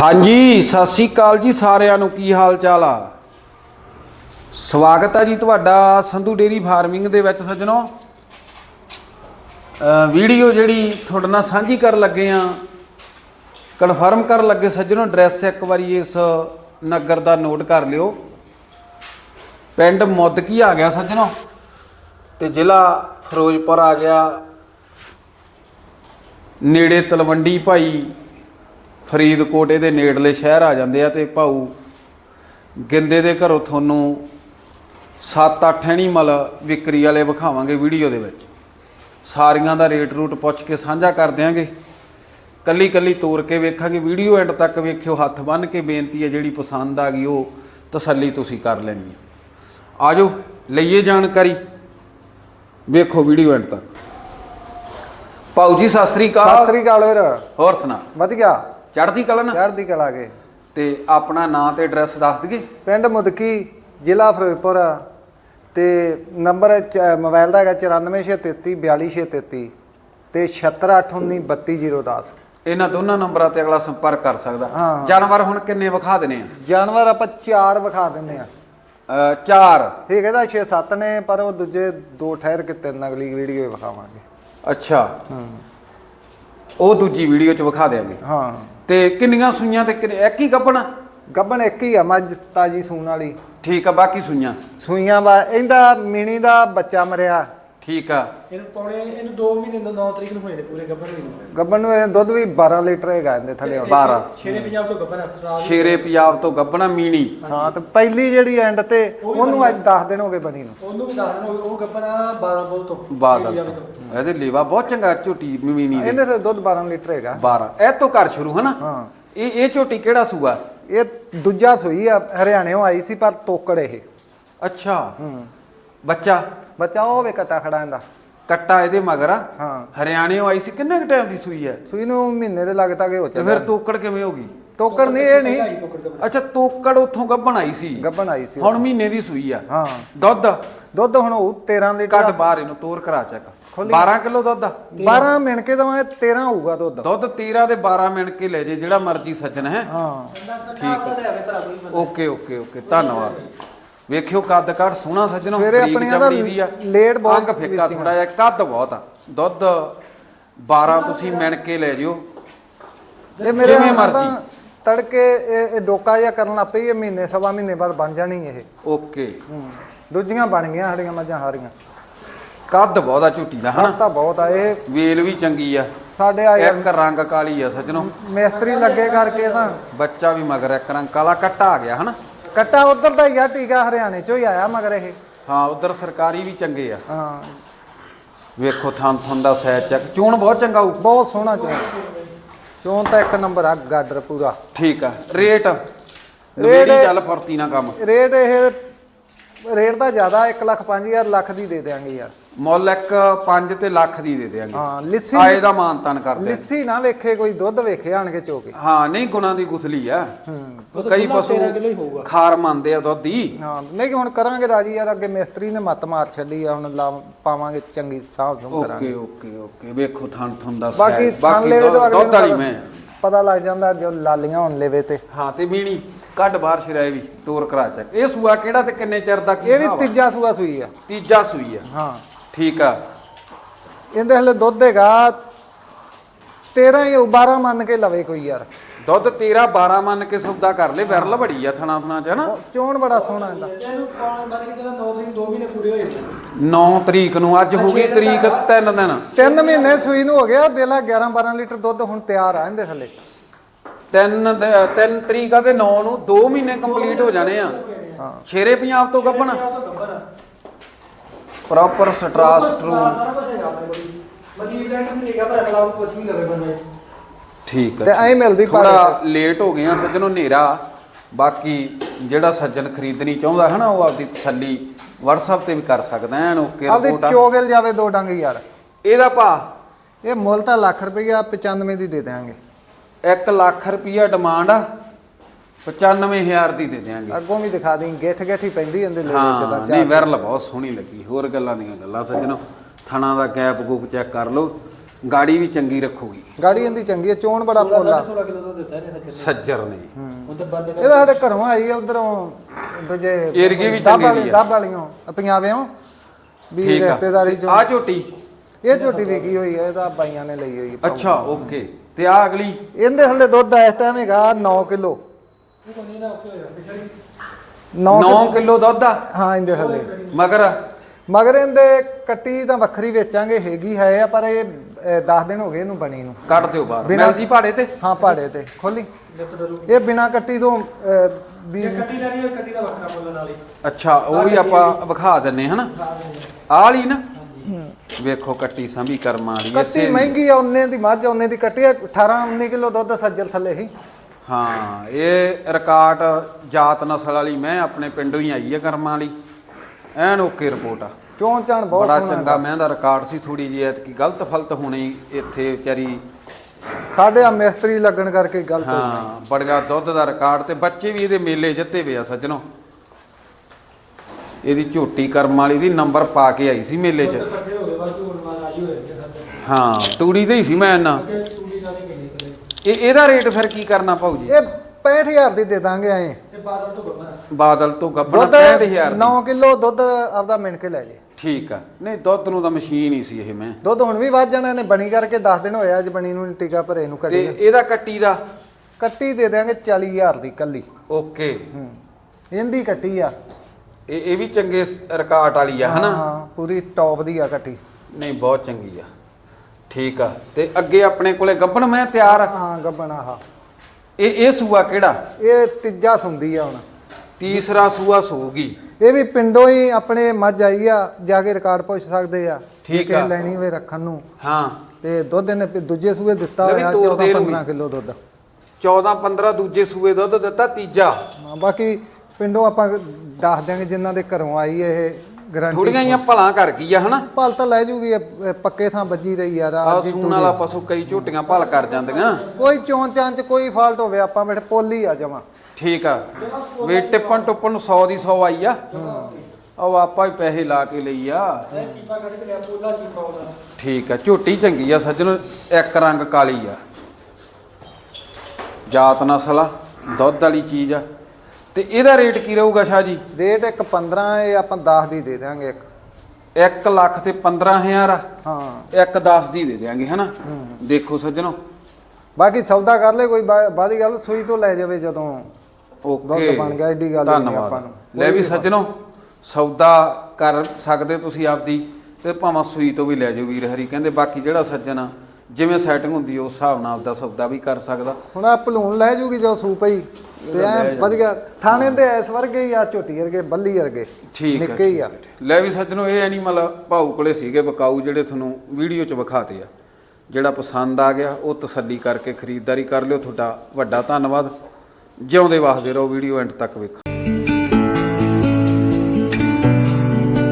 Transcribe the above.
ਹਾਂਜੀ, ਸਤਿ ਸ੍ਰੀ ਅਕਾਲ ਜੀ ਸਾਰਿਆਂ ਨੂੰ। ਕੀ ਹਾਲ ਚਾਲ ਆ? ਸਵਾਗਤ ਆ ਜੀ ਤੁਹਾਡਾ ਸੰਧੂ ਡੇਰੀ ਫਾਰਮਿੰਗ ਦੇ ਵਿੱਚ ਸੱਜਣੋ। ਵੀਡੀਓ ਜਿਹੜੀ ਤੁਹਾਡੇ ਨਾਲ ਸਾਂਝੀ ਕਰਨ ਲੱਗੇ ਆ, ਕਨਫਰਮ ਕਰਨ ਲੱਗੇ ਸੱਜਣੋ, ਐਡਰੈਸ ਇੱਕ ਵਾਰੀ ਇਸ ਨਗਰ ਦਾ ਨੋਟ ਕਰ ਲਿਓ। ਪਿੰਡ ਮੁੱਦਕੀ ਆ ਗਿਆ ਸੱਜਣੋ ਤੇ ਜ਼ਿਲ੍ਹਾ ਫਿਰੋਜ਼ਪੁਰ ਆ ਗਿਆ। ਨੇੜੇ ਤਲਵੰਡੀ ਭਾਈ ਫਰੀਦਕੋਟ ਇਹਦੇ ਨੇੜਲੇ ਸ਼ਹਿਰ ਆ ਜਾਂਦੇ ਆ ਤੇ ਭਾਊ ਗਿੰਦੇ ਦੇ ਘਰੋਂ ਤੁਹਾਨੂੰ 7-8 ਐਨੀਮਲ ਵਿਕਰੀ ਵਾਲੇ ਵਿਖਾਵਾਂਗੇ ਵੀਡੀਓ ਦੇ ਵਿੱਚ। ਸਾਰੀਆਂ ਦਾ ਰੇਟ ਰੂਟ ਪੁੱਛ ਕੇ ਸਾਂਝਾ ਕਰ ਦਿਆਂਗੇ। ਕੱਲੀ ਕੱਲੀ ਤੋਰ ਕੇ ਵੇਖਾਂਗੇ ਵੀਡੀਓ ਐਂਡ ਤੱਕ ਵੇਖਿਓ ਹੱਥ ਬੰਨ ਕੇ ਬੇਨਤੀ ਹੈ ਜਿਹੜੀ ਪਸੰਦ ਆ ਗਈ ਉਹ ਤਸੱਲੀ ਤੁਸੀਂ ਕਰ ਲੈਣੀ ਹੈ। ਆਜੋ ਲਈਏ ਜਾਣਕਾਰੀ। ਵੇਖੋ ਵੀਡੀਓ ਐਂਡ ਤੱਕ। ਭਾਊ ਜੀ ਸਤਿ ਸ੍ਰੀ ਸਤਿ ਅਕਾਲ ਸ੍ਰੀ ਅਕਾਲ ਵੀਰ। ਹੋਰ ਸੁਣਾ। ਵਧੀਆ। ਚੜ੍ਹਦੀ ਕਲਾ ਨਾ? ਚੜ੍ਹਦੀ ਕਲਾ ਕੇ। ਤੇ ਆਪਣਾ ਨਾਂ ਤੇ ਐਡਰੈਸ ਦੱਸ ਦਈਏ? ਪਿੰਡ ਮੁਦਕੀ ਜ਼ਿਲ੍ਹਾ ਫਿਰੋਜ਼ਪੁਰ। ਤੇ ਨੰਬਰ ਮੋਬਾਈਲ ਦਾ ਹੈਗਾ 94633 42633 ਤੇ 7681932010 ਇਹਨਾਂ ਦੋਨਾਂ ਨੰਬਰਾਂ ਤੇ ਅਗਲਾ ਸੰਪਰਕ ਕਰ ਸਕਦਾ। ਜਾਨਵਰ ਹੁਣ ਕਿੰਨੇ ਵਿਖਾ ਦੇਣੇ ਆ? ਜਾਨਵਰ ਆਪਾਂ ਚਾਰ ਵਿਖਾ ਦਿੰਨੇ ਆ। ਚਾਰ। ਠੀਕ ਹੈ ਦਾ 6-7 ਨੇ ਪਰ ਉਹ ਦੂਜੇ ਦੋ ਠਹਿਰ ਕੇ ਤਿੰਨ ਅਗਲੀ ਵੀਡੀਓ ਵਿਖਾਵਾਂਗੇ। ਅੱਛਾ। ਹਾਂ। ਉਹ ਦੂਜੀ ਵੀਡੀਓ ਚ ਵਿਖਾ ਦੇਾਂਗੇ ਹਾਂ। ਤੇ ਕਿੰਨੀਆਂ ਸੂਈਆਂ ਤੇ ਕਿੰਨੇ ਇੱਕ ਹੀ ਗੱਬਣ? ਗੱਬਨ ਇੱਕ ਹੀ ਆ ਮੱਝ ਤਾਜੀ ਸੂਣ ਵਾਲੀ। ਠੀਕ ਆ ਬਾਕੀ ਸੂਈਆਂ। ਸੂਈਆਂ ਵਾ ਇਹਦਾ ਮਿਣੀ ਦਾ ਬੱਚਾ ਮਰਿਆ। ਠੀਕ ਆ। ਇਹਨੂੰ ਪੌਣੇ ਇਹਨੂੰ 2 ਮਹੀਨੇ ਤੋਂ 9 ਤਰੀਕ ਨੂੰ ਹੋਏ ਨੇ ਪੂਰੇ ਗੱਭਰ ਹੋਏ ਨੂੰ। ਨੂੰ ਇਹ ਦੁੱਧ ਵੀ 12 ਲੀਟਰ ਹੈਗਾ ਇਹਦੇ ਥੱਲੇ ਹੁਣ। 12 ਸ਼ੇਰੇ ਪੰਜਾਬ ਤੋਂ ਗੱਭਰ ਅਸਰਾਜ ਸ਼ੇਰੇ ਪੰਜਾਬ ਤੋਂ ਗੱਬਣਾ ਮੀਣੀ। ਹਾਂ ਤੇ ਪਹਿਲੀ ਜਿਹੜੀ ਐਂਡ ਤੇ ਉਹਨੂੰ ਅੱਜ 10 ਦਿਨ ਹੋ ਗਏ ਬਣੀ ਨੂੰ। ਉਹਨੂੰ ਵੀ ਦੱਸ ਦੇਣਾ ਉਹ ਗੱਭਰ ਆ 12 ਬੋਲ ਤੋਂ। ਬਾਦਲ ਤੋਂ। ਇਹਦੇ ਲੇਵਾ ਬਹੁਤ ਚੰਗਾ ਝੋਟੀ ਮੀਣੀ ਦੇ। ਇਹਦੇ ਤੇ ਦੁੱਧ 12 ਲੀਟਰ ਹੈਗਾ। 12 ਇਹ ਤੋਂ ਕਰ ਸ਼ੁਰੂ ਹਨਾ? ਹਾਂ। ਇਹ ਇਹ ਝੋਟੀ ਕਿਹੜਾ ਸੂਆ? ਇਹ ਦੂਜਾ ਸੂਈ ਆ ਹਰਿਆਣਿਓਂ ਆਈ ਸੀ ਪਰ ਤੋਕੜ ਇਹ। ਅੱਛਾ। ਹੂੰ। ਬੱਚਾ? ਬੱਚਾ ਉਹ ਵੇ ਕੱਟਾ ਖੜਾ ਇਹਦਾ। ਕੱਟਾ ਇਹਦੇ ਮਗਰ? ਆ ਹਾਂ ਹਰਿਆਣਿਓਂ ਆਈ ਸੀ ਕਿੰਨੇ ਕੁ ਟਾਈਮ ਦੀ ਸੂਈ ਹੈ? ਸੂਈ ਨੂੰ ਮਹੀਨੇ ਦੇ ਲੱਗ ਤੱਕ ਹੋ ਤੇ ਚੱਲਿਆ ਫਿਰ ਤੋਕੜ ਕਿਵੇਂ ਹੋ ਗਈ? ਤੋਕੜ ਨਹੀਂ ਇਹ ਨਹੀਂ। ਅੱਛਾ ਤੋਕੜ ਉੱਥੋਂ ਗੱਭਣ ਆਈ ਸੀ। ਗੱਬਨ ਆਈ ਸੀ। ਹੁਣ ਮਹੀਨੇ ਦੀ ਸੂਈ ਆ। ਹਾਂ। ਦੁੱਧ? ਦੁੱਧ ਹੁਣ ਉਹ 13 ਲੀਟਰ ਕੱਢ ਬਾਹਰ ਇਹਨੂੰ ਤੋਰ ਕਰਾ ਚੱਕ। ਖੋਲੀ। 12 ਕਿਲੋ ਦੁੱਧ? ਆ 12 ਮਿਣ ਕੇ ਦਵਾਂ 13 ਹੋਊਗਾ ਦੁੱਧ। ਦੁੱਧ 13 ਦੇ 12 ਮਿੰਟ ਕੇ ਲੈ ਜੇ ਜਿਹੜਾ ਮਰਜ਼ੀ ਸੱਜਣ ਹੈ? ਹਾਂ। ਠੀਕ ਓਕੇ ਓਕੇ ਓਕੇ ਧੰਨਵਾਦ। ਵੇਖਿਓ ਕੱਦ ਕਾਠ ਸੋਹਣਾ ਸੱਜਣੋ ਸਵੇਰੇ ਆਪਣੀਆਂ ਦਾ ਲੇਟ ਬਹੁਤ ਅੰਗ ਫਿੱਕਾ ਥੋੜਾ ਜਿਹਾ ਕੱਦ ਬਹੁਤ ਆ। ਦੁੱਧ 12 ਤੁਸੀਂ ਮਿਣ ਕੇ ਲੈ ਜਿਓ। ਇਹ ਮੇਰੇ ਮਰਜ਼ੀ। ਤੜਕੇ ਇਹ ਡੋਕਾ ਜਿਹਾ ਕਰਨ ਲੱਗ ਪਈ ਇਹ ਮਹੀਨੇ ਸਵਾ ਮਹੀਨੇ ਬਾਅਦ ਬਣ ਜਾਣੀ ਇਹ। ਓਕੇ। ਦੂਜੀਆਂ ਬਣ ਗਈਆਂ ਸਾਡੀਆਂ ਮੱਝਾਂ ਹਾਰੀਆਂ ਕੱਦ ਬਹੁਤ ਆ ਝੂਟੀ ਦਾ ਹਨਾ? ਤਾਂ ਬਹੁਤ ਆ ਇਹ ਵੇਲ ਵੀ ਚੰਗੀ ਆ। ਸਾਡੇ ਆ। ਇੱਕ ਰੰਗ ਕਾਲੀ ਆ ਸੱਜਣੋ। ਮਿਸਤਰੀ ਲੱਗੇ ਕਰਕੇ ਤਾਂ। ਬੱਚਾ ਵੀ ਮਗਰ ਇੱਕ ਰੰਗ ਕਾਲਾ ਕੱਟਾ ਆ ਗਿਆ ਹਨਾ? ਕੱਟਾ ਉਧਰ ਦਾ ਹੀ ਆ ਟੀਕਾ ਹਰਿਆਣੇ ਚੋਂ ਹੀ ਆਇਆ ਮਗਰ ਇਹ। ਹਾਂ ਉਧਰ ਸਰਕਾਰੀ ਵੀ ਚੰਗੇ ਆ। ਹਾਂ। ਵੇਖੋ ਥਾਂ ਥਾਂ ਦਾ ਸੈਚ ਚੈੱਕ। ਚੋਣ ਬਹੁਤ ਚੰਗਾ ਹੋਊ। ਬਹੁਤ ਸੋਹਣਾ ਚੋਣ। ਚੋਣ ਤਾਂ ਇੱਕ ਨੰਬਰ ਆ ਗਾਡਰ ਪੂਰਾ। ਠੀਕ ਆ। ਰੇਟ। ਰੇਟ ਚੱਲ ਫਰਤੀ ਨਾ ਕੰਮ। ਰੇਟ ਇਹ ਰੇਟ ਤਾਂ ਜ਼ਿਆਦਾ 1 ਲੱਖ 5000 ਲੱਖ ਦੀ ਦੇ ਦੇਾਂਗੇ ਯਾਰ। ਮੁੱਲ ਇੱਕ 5 ਤੇ ਲੱਖ ਦੀ ਦੇ ਦੇਾਂਗੇ ਹਾਂ ਲਿੱਸੀ ਆਏ ਦਾ ਮਾਨਤਨ ਕਰਦੇ ਲਿੱਸੀ ਨਾ ਵੇਖੇ ਕੋਈ ਦੁੱਧ ਵੇਖੇ ਆਣ ਕੇ ਚੋ ਕੇ ਹਾਂ ਨਹੀਂ ਗੁਣਾ ਦੀ ਗੁਸਲੀ ਆ। ਕਈ ਪਸ਼ੂ 13 ਕਿਲੋ ਹੀ ਹੋਊਗਾ। ਖਾਰ ਮੰਨਦੇ ਆ ਦੁੱਧ ਦੀ ਹਾਂ ਨਹੀਂ ਕਿ ਹੁਣ ਕਰਾਂਗੇ ਰਾਜੀ ਯਾਰ ਅੱਗੇ ਮਿਸਤਰੀ ਨੇ ਮੱਤ ਮਾਰ ਛੱਡੀ ਆ ਹੁਣ ਲਾ ਪਾਵਾਂਗੇ ਚੰਗੀ ਸਾਫ਼ ਸੁਥਰਾ ਕਰਾਂਗੇ। ਓਕੇ ਓਕੇ ਓਕੇ ਵੇਖੋ ਥਣ ਥਣ ਦਾ ਬਾਕੀ ਲੈਵੇ ਦੁੱਧ- ਤਾਂ ਅਗਲੇ ਦੁੱਧ ਵਾਲੀ ਮੈਂ। ਪਤਾ ਲੱਗ ਜਾਂਦਾ ਜੋ ਲਾਲੀਆਂ ਹੁਣ ਲੈਵੇ ਤੇ। ਹਾਂ ਤੇ ਮੀਣੀ ਕੱਢ ਬਾਹਰ ਸ਼ਰਾਏ ਵੀ ਤੋਰ ਕਰਾ ਚੱਕ। ਇਹ ਸੂਆ ਕਿਹੜਾ ਤੇ ਕਿੰਨੇ ਚਿਰ ਦਾ ਕੀ ਇਹ ਵੀ? ਤੀਜਾ ਸੂਆ ਸੂਈ ਆ। ਤੀਜਾ ਸੂਈ ਆ। ਹਾਂ। ਠੀਕ ਆ। ਇਹਦੇ ਹਲੇ ਦੁੱਧ ਹੈਗਾ 13 ਹੀ 12 ਮੰਨ ਕੇ ਲਵੇ ਕੋਈ ਯਾਰ। ਦੁੱਧ 13 12 ਮੰਨ ਕੇ ਸੌਦਾ ਕਰ ਲੈ ਵਿਰਲ ਬੜੀ ਆ ਥਣਾ ਥਣਾ ਚ ਹਨਾ ਚੋਣ ਬੜਾ ਸੋਹਣਾ ਇਹਦਾ। ਇਹਨੂੰ ਬੰਦ ਕੇ ਤਾਂ 9 ਤਰੀਕ 2 ਮਹੀਨੇ ਪੂਰੇ ਹੋਏ ਨੇ 9 ਤਰੀਕ ਨੂੰ ਅੱਜ ਹੋ ਗਈ ਤਰੀਕ 3 ਦਿਨ। ਤਿੰਨ ਮਹੀਨੇ ਸੂਈ ਨੂੰ ਹੋ ਗਿਆ ਦੇਲਾ 11 12 ਲੀਟਰ ਦੁੱਧ ਹੁਣ ਤਿਆਰ ਆ ਇਹਦੇ ਥੱਲੇ। 3 3 ਤਰੀਕ ਆ ਤੇ 9 ਨੂੰ 2 ਮਹੀਨੇ ਕੰਪਲੀਟ ਹੋ ਜਾਣੇ ਆ। ਹਾਂ। ਸ਼ੇਰੇ ਪੰਜਾਬ ਤੋਂ ਆ ਪ੍ਰੋਪਰ ਸਟਰਾਸ ਟਰੂ ਸਾਰਾ ਕੁਝ ਹੈਗਾ ਆਪਣੇ ਮਦੀਰ ਲੈਂਡ ਨਹੀਂ ਹੈਗਾ ਪਰ ਅਗਲਾ ਕੁਝ ਵੀ ਲਵੇ ਬੰਦਾ ਠੀਕ ਤੇ ਆ। ਐਂ ਮਿਲਦੀ ਥੋੜਾ ਲੇਟ ਹੋ ਗਏ ਆ ਸੱਜਣੋ ਹਨੇਰਾ। ਬਾਕੀ ਜਿਹੜਾ ਸੱਜਣ ਖਰੀਦਣੀ ਚਾਹੁੰਦਾ ਹੈ ਨਾ ਉਹ ਆਪਦੀ ਤਸੱਲੀ WhatsApp ਤੇ ਵੀ ਕਰ ਸਕਦਾ ਐਨ ਓਕੇ ਆਪਦੀ ਰਿਪੋਰਟ ਆ ਚੋਗਲ ਜਾਵੇ ਦੋ ਡੰਗ ਯਾਰ। ਇਹਦਾ ਭਾ। ਇਹ ਮੁੱਲ ਤਾਂ ਲੱਖ ਰੁਪਈਆ 95 ਦੀ ਦੇ ਦੇਾਂਗੇ 1 ਲੱਖ ਰੁਪਈਆ ਡਿਮਾਂਡ ਆ 95000 ਦੀ ਦੇ ਦਿਆਂਗੇ। ਅੱਗੋਂ ਵੀ ਦਿਖਾ ਦੇਂ ਗਿੱਠ ਗਿੱਠ ਹੀ ਪੈਂਦੀ ਇਹਦੇ ਲੈ ਵਿੱਚ ਹਾਂ ਦਾ ਨਹੀਂ ਵਿਰਲ ਬਹੁਤ ਸੋਹਣੀ ਲੱਗੀ ਹੋਰ ਗੱਲਾਂ ਦੀਆਂ ਗੱਲਾਂ ਸੱਜਣੋ। ਥਣਾ ਦਾ ਗੈਪ ਗੂਪ ਚੈੱਕ ਕਰ ਲਓ ਗਾੜੀ ਵੀ ਚੰਗੀ ਰੱਖੂਗੀ। ਗਾੜੀ ਇਹਦੀ ਚੰਗੀ ਹੈ ਚੋਣ ਬੜਾ ਪੋਲਾ 16 ਕਿਲੋ ਦਿੱਤਾ ਸੱਜਣ ਸੱਜਰ ਨੇ। ਹੁਣ ਤਾਂ ਬੰਦੇ ਇਹ ਤਾਂ ਸਾਡੇ ਘਰੋਂ ਆਈ ਆ ਉਧਰੋਂ ਦੂਜੇ ਏਰੀਏ ਵੀ ਚੰਗੀ ਦੀ ਆ। ਦੱਬ ਵਾਲੀਆਂ ਪੰਜਾਬਿਓਂ ਵੀ ਰਿਸ਼ਤੇਦਾਰੀ ਚੋਂ। ਆ ਝੋਟੀ। ਇਹ ਝੋਟੀ ਵਿਕੀ ਹੋਈ ਹੈ ਇਹਦਾ ਬਾਈਆਂ ਨੇ ਲਈ ਹੋਈ ਹੈ ਅੱਛਾ ਓਕੇ। ਤੇ ਆ ਅਗਲੀ? ਇਹਦੇ ਹਲੇ ਦੁੱਧ ਇਸ ਟਾਈਮ ਹੈਗਾ 9 ਕਿਲੋ। ਇਹ ਕੋਈ ਨਹੀਂ ਨਾ ਔਖੇ ਹੋਇਆ ਪਿਛੜੀ 9 9 ਕਿਲੋ ਦੁੱਧ ਆ? ਹਾਂ ਇਹਦੇ ਹਲੇ। ਮਗਰ ਮਗਰ ਇਹਦੇ ਕੱਟੀ ਤਾਂ ਵੱਖਰੀ ਵੇਚਾਂਗੇ ਹੈਗੀ ਹੈ ਆ ਪਰ ਇਹ 10 ਦਿਨ ਹੋ ਗਏ ਇਹਨੂੰ ਬਣੀ ਨੂੰ। ਕੱਢ ਦਿਓ ਬਾਹਰ। ਬਿਨਾਂ- ਮਿਲਦੀ ਭਾੜੇ ਤੇ? ਹਾਂ ਪਹਾੜੇ ਤੇ। ਖੋਲੀ। ਇਹ ਬਿਨਾ ਕੱਟੀ ਤੋਂ ਅਹ, ਵੀ ਕੱਟੀ ਲੈਣੀ ਹੋਈ ਕੱਟੀ ਦਾ ਵੱਖਰਾ ਮੁੱਲ ਨਾਲ ਹੀ। ਅੱਛਾ ਉਹ ਵੀ ਆਪਾਂ ਵਿਖਾ ਦਿੰਨੇ ਹਨਾ? ਆਹ ਵਾਲੀ ਨਾ? ਵੇਖੋ ਕੱਟੀ ਸੰਭੀ ਕਰਮਾਂ ਵਾਲੀ ਕੱਟੀ ਮਹਿੰਗੀ ਆ ਉਹਨੇ ਦੀ ਮੱਝ ਉਹਨੇ ਦੀ ਕੱਟੀ ਆ 18 19 ਕਿਲੋ ਦੁੱਧ ਸੱਜਲ ਥੱਲੇ ਹੀ। ਹਾਂ ਇਹ ਰਿਕਾਰਡ ਜਾਤ ਨਸਲ ਵਾਲੀ ਮੈਂ ਆਪਣੇ ਪਿੰਡੋਂ ਹੀ ਆਈ ਹੈ ਕਰਮਾਂ ਵਾਲੀ। ਐਨ ਓਕੇ ਰਿਪੋਰਟ ਆ। ਚੋਣ ਚਾਣ ਬਹੁਤ ਬੜਾ ਚੰਗਾ ਮੈਂ ਦਾ ਰਿਕਾਰਡ ਸੀ ਥੋੜੀ ਜਿਹੀ ਐਤਕੀ ਗਲਤ ਫਲਤ ਹੋਣੀ ਇੱਥੇ ਵਿਚਾਰੀ। ਸਾਡੇ ਆ ਮਿਸਤਰੀ ਲੱਗਣ ਕਰਕੇ ਗਲਤ ਹੋ ਗਈ। ਹਾਂ ਬੜਗਾ ਦੁੱਧ ਦਾ ਰਿਕਾਰਡ ਤੇ ਬੱਚੇ ਵੀ ਇਹਦੇ ਮੇਲੇ ਜਿੱਤੇ ਵੇ ਆ ਸੱਜਣੋ। ਇਹਦੀ ਝੋਟੀ ਕਰਮ ਵਾਲੀ ਦੀ ਨੰਬਰ ਪਾ ਕੇ ਆਈ ਸੀ ਮੇਲੇ 'ਚ। ਹੋ ਨੇ ਤੂੜੀ ਤੇ ਹੀ ਸੀ ਮੈਂ ਟੂੜੀ ਕਰੇ ਇਹ ਇਹਦਾ ਰੇਟ ਫਿਰ ਕੀ ਕਰਨਾ ਭਾਊ ਜੀ? ਇਹ 65000 ਦੀ ਦੇ ਦਾਂਗੇ ਐ। ਬਾਦਲ ਤੋਂ ਬਾਦਲ ਤੋਂ ਗੱਬਣਾ ਦੁੱਧ 65000 9 ਕਿਲੋ ਦੁੱਧ ਆਪਦਾ ਮਿਣ ਕੇ ਲੈ ਜੇ ਠੀਕ ਆ। ਨਹੀਂ ਦੁੱਧ ਨੂੰ ਤਾਂ ਮਸ਼ੀਨ ਹੀ ਸੀ ਇਹ ਮੈਂ। ਦੁੱਧ ਹੁਣ ਵੀ ਵੱਧ ਜਾਣਾ ਨੇ ਬਣੀ ਕਰਕੇ 10 ਦਿਨ ਹੋਇਆ ਅੱਜ ਬਣੀ ਨੂੰ ਟੀਕਾ ਭਰੇ ਨੂੰ ਤੇ ਕੱਢੀ ਇਹਦਾ ਕੱਟੀ ਦਾ? ਕੱਟੀ ਦੇ ਦਿਆਂਗੇ 40000 ਦੀ ਕੱਲੀ। ਓਕੇ। ਹੂੰ। ਇਹਦੀ ਕੱਟੀ ਆ। ਇਹ ਇਹ ਵੀ ਚੰਗੇ ਰਿਕਾਰਡ ਵਾਲੀ ਆ ਹਨਾ? ਹਾਂ ਪੂਰੀ ਟੌਪ ਦੀ ਆ ਕੱਟੀ। ਨਹੀਂ ਬਹੁਤ ਚੰਗੀ ਆ। ਠੀਕ ਆ। ਤੇ ਅੱਗੇ ਆਪਣੇ ਕੋਲੇ ਗੱਬਣ ਮੈਂ ਤਿਆਰ? ਹਾਂ ਗੱਬਣ ਆਹ। ਇਹ ਇਹ ਸੂਆ ਕਿਹੜਾ? ਇਹ ਤੀਜਾ ਸੁੰਦੀ ਆ ਹੁਣ। ਤੀਸਰਾ ਸੂਆ ਸੂਗੀ। ਇਹ ਵੀ ਪਿੰਡੋਂ ਹੀ ਆਪਣੇ ਮੱਝ ਆਈ ਆ ਜਾ ਕੇ ਰਿਕਾਰਡ ਪੁੱਛ ਸਕਦੇ ਆ ਠੀਕ ਆ। ਲੈਣੀ ਹੋਵੇ ਰੱਖਣ ਨੂੰ। ਹਾਂ। ਤੇ ਦੁੱਧ ਇਹਨੇ ਪ- ਦੂਜੇ ਸੂਏ ਦਿੱਤਾ ਲੈ ਵੀ ਹੋਇਆ ਤੋੜ 14 ਦੇ ਇਹਨੂੰ 15 ਵੀ। ਕਿਲੋ ਦੁੱਧ। 14 15 ਦੂਜੇ ਸੂਏ ਦੁੱਧ ਦਿੱਤਾ ਤੀਜਾ। ਹਾਂ, ਬਾਕੀ ਪਿੰਡੋਂ ਆਪਾਂ ਦੱਸ ਦਿਆਂਗੇ ਜਿਨ੍ਹਾਂ ਦੇ ਘਰੋਂ ਆਈ ਇਹ। ਗਰੰਟੀ ਥੋੜੀਆਂ ਜੀਆਂ ਭਲਾਂ ਕਰ ਗਈ ਆ ਹਨਾ? ਭਲ ਤਾਂ ਲੈ ਜੂਗੀ ਇਹ, ਪੱਕੇ ਥਾਂ ਵੱਜੀ ਰਹੀ ਯਾਰ ਆ ਅੱਜ ਹੀ ਸੂਣ। ਵਾਲਾ ਪਸ਼ੂ ਕਈ ਝੋਟੀਆਂ ਭਲ ਕਰ ਜਾਂਦੀਆਂ। ਕੋਈ ਚੋਣ ਚਾਂ ਚ ਕੋਈ ਫਾਲਟ ਹੋਵੇ ਆਪਾਂ ਬੈਠੇ ਪੋਲੀ ਆ ਜਮਾ ਠੀਕ ਆ। ਵੀ ਟਿੱਪਣ ਟੁੱਪਣ ਨੂੰ 100 ਦੀ 100 ਆਈ ਆ। ਉਹ ਆਪਾਂ ਹੀ ਪੈਸੇ ਲਾ ਕੇ ਲਈ ਆ। ਠੀਕ ਆ ਝੋਟੀ ਚੰਗੀ ਆ ਸੱਜਣ ਇੱਕ ਰੰਗ ਕਾਲੀ ਆ। ਜਾਤ ਨਸਲ ਆ ਦੁੱਧ ਵਾਲੀ ਚੀਜ਼ ਆ। ਤੇ ਇਹਦਾ ਰੇਟ ਕੀ ਰਹੂਗਾ ਸ਼ਾਹ ਜੀ? ਰੇਟ ਇੱਕ 15 ਇਹ ਆਪਾਂ 10 ਦੀ ਦੇ ਦਿਆਂਗੇ ਇੱਕ। 1 ਲੱਖ ਤੇ 15000 ਆ। ਹਾਂ। ਇੱਕ 10 ਦੀ ਦੇ ਦਿਆਂਗੇ ਹਨਾ? ਦੇਖੋ ਸੱਜਣੋ। ਬਾਕੀ ਸੌਦਾ ਕਰ ਲੈ ਕੋਈ ਬਾ- ਬਾਹਰੀ ਗੱਲ ਸੂਈ ਤੋਂ ਲੈ ਜਾਵੇ ਜਦੋਂ ਓਕੇ। ਬਣ ਗਿਆ, ਐਡੀ ਗੱਲ ਨਹੀਂ। ਆਪਾਂ ਨੂੰ। ਲੈ ਵੀ ਸੱਜਣੋ ਸੌਦਾ ਕਰ ਸਕਦੇ ਤੁਸੀਂ ਆਪਦੀ ਤੇ ਭਾਵੇਂ ਸੂਈ ਤੋਂ ਵੀ ਲੈ ਜਾਓ ਵੀਰ ਹਰੀ ਕਹਿੰਦੇ ਬਾਕੀ ਜਿਹੜਾ ਸੱਜਣ ਆ, ਜਿਵੇਂ ਸੈਟਿੰਗ ਹੁੰਦੀ ਉਸ ਹਿਸਾਬ ਨਾਲ ਆਪਦਾ ਸੌਦਾ ਵੀ ਕਰ ਸਕਦਾ। ਹੁਣ ਆ ਭਲੂਣ ਲੈ ਜੂਗੀ ਜੋ ਸੂ ਪਈ। ਤੇ ਐ ਵਧੀਆ ਥਾਣੇ ਦੇ ਐਸ ਵਰਗੇ ਹੀ ਆ ਝੋਟੀ ਵਰਗੇ ਬੱਲੀ ਵਰਗੇ। ਠੀਕ ਹੈ ਨਿੱਕੇ ਹੀ ਆ। ਲੈ ਵੀ ਸੱਜਣੋ ਇਹ ਐਨੀਮਲ ਭਾਊ ਕੋਲੇ ਸੀਗੇ ਬਕਾਊ ਜਿਹੜੇ ਤੁਹਾਨੂੰ ਵੀਡੀਓ 'ਚ ਵਿਖਾਤੇ ਆ। ਜਿਹੜਾ ਪਸੰਦ ਆ ਗਿਆ ਉਹ ਤਸੱਲੀ ਕਰਕੇ ਖਰੀਦਦਾਰੀ ਕਰ ਲਿਓ। ਤੁਹਾਡਾ ਵੱਡਾ ਧੰਨਵਾਦ। ਜਿਉਂਦੇ ਵਾਸਦੇ ਰਹੋ ਵੀਡੀਓ ਐਂਡ ਤੱਕ ਵੇਖੋ।